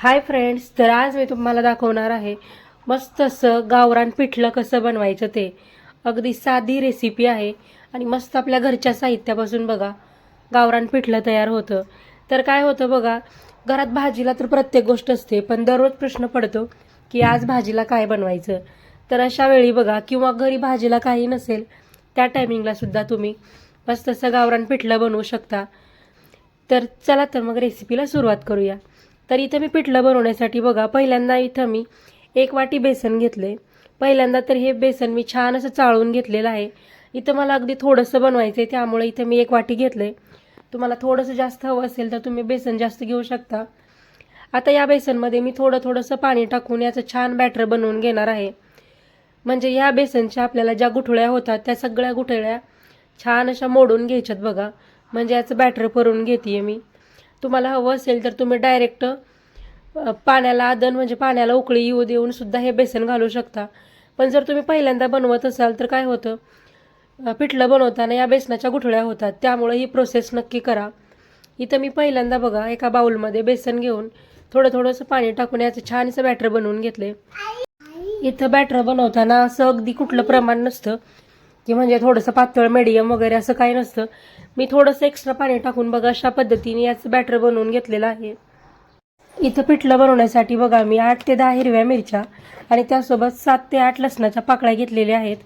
Hi friends तर आज मी तुम्हाला दाखवणार आहे मस्त असं गावरान पिठलं कसं बनवायचं ते. अगदी साधी रेसिपी आहे आणि मस्त आपल्या घरच्या साहित्यापासून बघा गावरान पिठलं तयार होतं. तर काय होतं बघा घरात भाजीला तर प्रत्येक गोष्ट असते पण दररोज प्रश्न पडतो की आज भाजीला काय बनवायचं? तर अशा वेळी बघा किंवा घरी भाजीला काही नसेल त्या टायमिंगला सुद्धा तुम्ही मस्त असं गावरान पिठलं बनवू शकता. तर चला तर मग रेसिपीला सुरुवात करूया. तर इथं मी पिठलं बनवण्यासाठी बघा पहिल्यांदा इथं मी एक वाटी बेसन घेतले. पहिल्यांदा तर हे बेसन मी छान असं चाळून घेतलेलं आहे. इथं मला अगदी थोडंसं बनवायचं आहे त्यामुळे इथं मी एक वाटी घेतलं. तुम्हाला थोडंसं जास्त हवं असेल तर तुम्ही बेसन जास्त घेऊ शकता. आता या बेसनमध्ये मी थोडं थोडंसं पाणी टाकून याचं छान बॅटर बनवून घेणार आहे. म्हणजे ह्या बेसनच्या आपल्याला ज्या गुठळ्या होतात त्या सगळ्या गुठळ्या छान अशा मोडून घ्यायच्यात बघा. म्हणजे याचं बॅटर करून घेते मी. तुम्हाला हवं असेल तर तुम्ही डायरेक्ट पाण्याला आदन म्हणजे पाण्याला उकळी येऊ देऊन सुद्धा हे बेसन घालू शकता. पण जर तुम्ही पहिल्यांदा बनवत असाल तर काय होतं? पिठलं बनवताना या बेसनाच्या गुठळ्या होतात. त्यामुळे ही प्रोसेस नक्की करा. इथं मी पहिल्यांदा बघा एका बाउलमध्ये बेसन घेऊन थोडं थोडंसं पाणी टाकून याचं छानसं बॅटर बनवून घेतले इथं बॅटर बनवताना असं अगदी कुठलं प्रमाण नसतं. की म्हणजे थोडंसं पातळ मीडियम वगैरे असं काही नसतं. मी थोडंसं एक्स्ट्रा पाणी टाकून बघा अशा पद्धतीने याचं बॅटर बनवून घेतलेलं आहे. इथं पिठलं बनवण्यासाठी बघा मी आठ ते दहा हिरव्या मिरच्या आणि त्यासोबत सात ते आठ लसणाच्या पाकळ्या घेतलेल्या आहेत.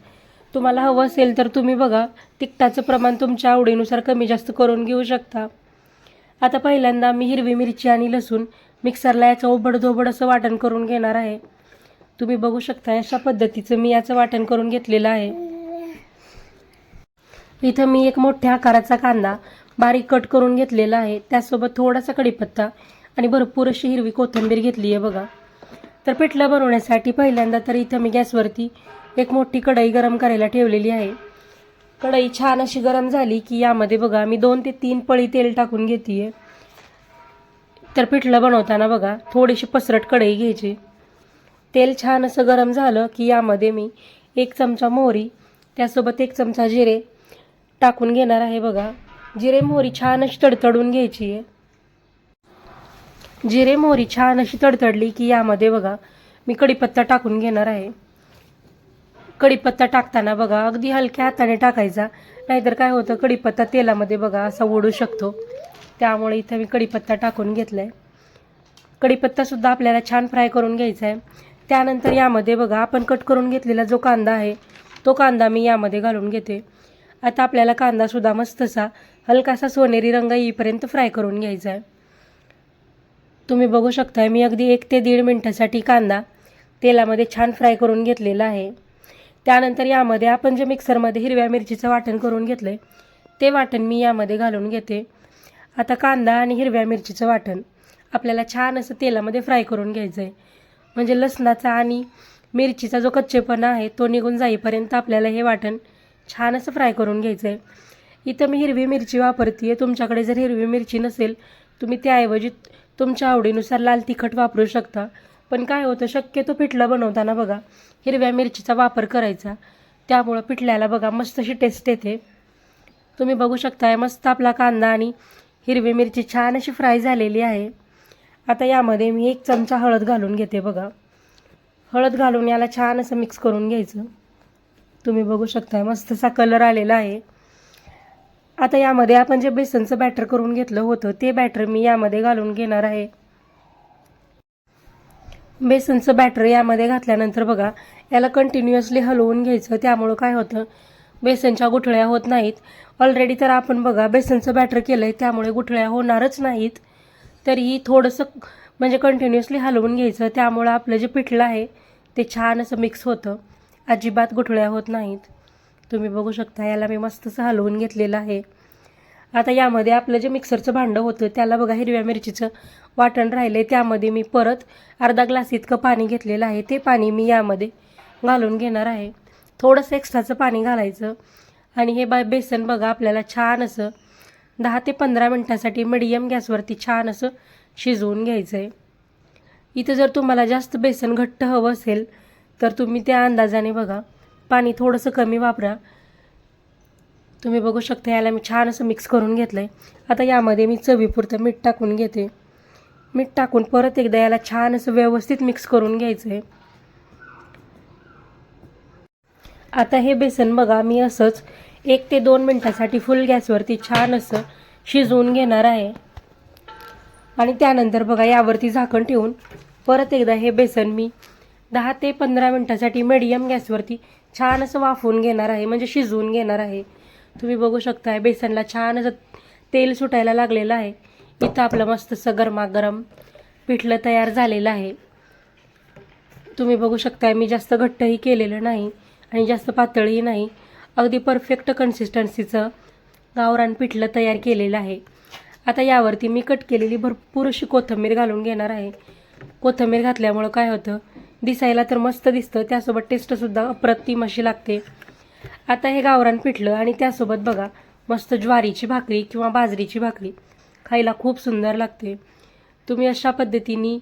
तुम्हाला हवं असेल तर तुम्ही बघा तिखटाचं प्रमाण तुमच्या आवडीनुसार कमी जास्त करून घेऊ शकता. आता पहिल्यांदा मी हिरवी मिरची आणि लसूण मिक्सरला याचं ओबडधोबड असं वाटण करून घेणार आहे. तुम्ही बघू शकता अशा पद्धतीचं मी याचं वाटण करून घेतलेलं आहे. इथं मी एक मोठ्या आकाराचा कांदा बारीक कट करून घेतलेला आहे. त्यासोबत थोडासा कढीपत्ता आणि भरपूर अशी हिरवी कोथिंबीर घेतली आहे बघा. तर पिठलं बनवण्यासाठी पहिल्यांदा तर इथं मी गॅसवरती एक मोठी कढई गरम करायला ठेवलेली आहे. कढई छान अशी गरम झाली की यामध्ये बघा मी दोन ते तीन पळी तेल टाकून घेते तर पिठलं बनवताना बघा थोडीशी पसरट कढई घ्यायची. तेल छान असं गरम झालं की यामध्ये मी एक चमचा मोहरी त्यासोबत एक चमचा जिरे टाकून घेणार आहे बघा. जिरे मोहरी छान अशी तडतडून घ्यायची आहे. जिरे मोहरी छान अशी तडतडली की यामध्ये बघा मी कढीपत्ता टाकून घेणार आहे. कढीपत्ता टाकताना बघा अगदी हलक्या हाताने टाकायचा. नाहीतर काय होतं कढीपत्ता तेलामध्ये बघा असा ओढू शकतो. त्यामुळे इथं मी कढीपत्ता टाकून घेतला आहे कढीपत्तासुद्धा आपल्याला छान फ्राय करून घ्यायचा आहे. त्यानंतर यामध्ये बघा आपण कट करून घेतलेला जो कांदा आहे तो कांदा मी यामध्ये घालून घेते. आता आपल्याला कांदासुद्धा मस्तसा हलकासा सोनेरी रंग येईपर्यंत फ्राय करून घ्यायचा आहे. तुम्ही बघू शकताय मी अगदी एक ते दीड मिनटासाठी कांदा तेलामध्ये छान फ्राय करून घेतलेला आहे. त्यानंतर यामध्ये आपण जे मिक्सरमध्ये हिरव्या मिरचीचं वाटण करून घेतलं आहे ते वाटण मी यामध्ये घालून घेते. आता कांदा आणि हिरव्या मिरचीचं वाटण आपल्याला छान असं तेलामध्ये फ्राय करून घ्यायचं आहे म्हणजे लसणाचा आणि मिरचीचा जो कच्चेपणा आहे तो निघून जाईपर्यंत आपल्याला हे वाटण छान असं फ्राय करून घ्यायचं आहे इथं मी हिरवी मिरची वापरते आहे तुमच्याकडे जर हिरवी मिरची नसेल तुम्ही त्याऐवजी तुमच्या आवडीनुसार लाल तिखट वापरू शकता. पण काय होतं शक्यतो पिठलं बनवताना बघा हिरव्या मिरचीचा वापर करायचा. त्यामुळं पिठल्याला बघा मस्त अशी टेस्ट येते. तुम्ही बघू शकताय मस्त आपला कांदा आणि हिरवी मिरची छान अशी फ्राय झालेली आहे. आता यामध्ये मी एक चमचा हळद घालून घेते बघा. हळद घालून याला छान असं मिक्स करून घ्यायचं. तुम्ही बघू शकताय मस्तसा कलर आलेला आहे. आता यामध्ये आपण जे बेसनचं बॅटर करून घेतलं होतं ते बॅटर मी यामध्ये घालून घेणार आहे. बेसनचं बॅटर यामध्ये घातल्यानंतर बघा याला कंटिन्युअसली हलवून घ्यायचं त्यामुळं काय होतं बेसनच्या गुठळ्या होत नाहीत. ऑलरेडी तर आपण बघा बेसनचं बॅटर केलं आहे त्यामुळे गुठळ्या होणारच नाहीत. तरीही थोडंसं म्हणजे कंटिन्युअसली हलवून घ्यायचं त्यामुळं आपलं जे पिठलं आहे ते छान असं मिक्स होतं. अजिबात गुठळ्या होत नाहीत. तुम्ही बघू शकता याला मी मस्तसं हलवून घेतलेलं आहे. आता यामध्ये आपलं जे मिक्सरचं भांडं होतं त्याला बघा हिरव्या मिरचीचं वाटण राहिलं आहे त्यामध्ये मी परत अर्धा ग्लास इतकं पाणी घेतलेलं आहे. ते पाणी मी यामध्ये घालून घेणार आहे. थोडंसं एक्स्ट्राचं पाणी घालायचं. आणि हे बा बेसन बघा आपल्याला छान असं दहा ते पंधरा मिनटासाठी मिडियम गॅसवरती छान असं शिजवून घ्यायचं आहे इथं जर तुम्हाला जास्त बेसन घट्ट हवं असेल तर तुम्ही त्या अंदाजाने बघा. पाणी थोडंसं कमी वापरा. तुम्ही बघू शकता याला मी छान असं मिक्स करून घेतलं आहे आता यामध्ये मी चवीपुरतं मीठ टाकून घेते. मीठ टाकून परत एकदा याला छान असं व्यवस्थित मिक्स करून घ्यायचं आहे आता हे बेसन बघा मी असंच एक ते दोन मिनटासाठी फुल गॅसवरती छान असं शिजवून घेणार आहे. आणि त्यानंतर बघा यावरती झाकण ठेवून परत एकदा हे बेसन मी दहा ते पंधरा मिनटासाठी मिडियम गॅसवरती छान असं वाफवून घेणार आहे म्हणजे शिजवून घेणार आहे. तुम्ही बघू शकताय बेसनला छान असं तेल सुटायला लागलेलं आहे. इथं आपलं मस्तसं गरमागरम पिठलं तयार झालेलं आहे. तुम्ही बघू शकताय मी जास्त घट्टही केलेलं नाही आणि जास्त पातळही नाही. अगदी परफेक्ट कन्सिस्टन्सीचं गावरान पिठलं तयार केलेलं आहे. आता यावरती मी कट केलेली भरपूर अशी कोथिंबीर घालून घेणार आहे. कोथंबीर घातल्यामुळं काय होतं दिसायला तर मस्त दिसतं. त्यासोबत टेस्टसुद्धा अप्रतिम अशी लागते. आता हे गावरान पिठलं आणि त्यासोबत बघा मस्त ज्वारीची भाकरी किंवा बाजरीची भाकरी. खायला खूप सुंदर लागते. तुम्ही अशा पद्धतीने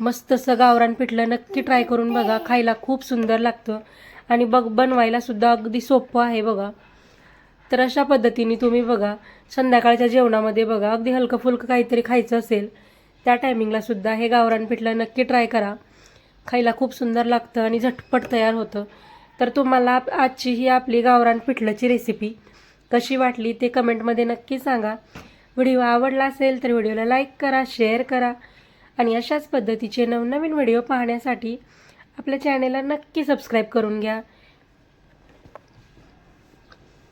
मस्त असं गावरान पिठलं नक्की ट्राय करून बघा. खायला खूप सुंदर लागतं. आणि बघ बनवायलासुद्धा अगदी सोपं आहे बघा. तर अशा पद्धतीने तुम्ही बघा संध्याकाळच्या जेवणामध्ये बघा. अगदी हलकं फुलकं काहीतरी खायचं असेल त्या टायमिंगलासुद्धा हे गावरान पिठलं नक्की ट्राय करा. खायला खूप सुंदर लागतं आणि झटपट तयार होतं. तर तुम्हाला आजची ही आपली गावरान पिठलंची रेसिपी कशी वाटली ते कमेंटमध्ये नक्की सांगा. व्हिडिओ आवडला असेल तर व्हिडिओला लाईक करा शेअर करा आणि अशाच पद्धतीचे नवनवीन व्हिडिओ पाहण्यासाठी आपल्या चॅनेलला नक्की सबस्क्राईब करून घ्या.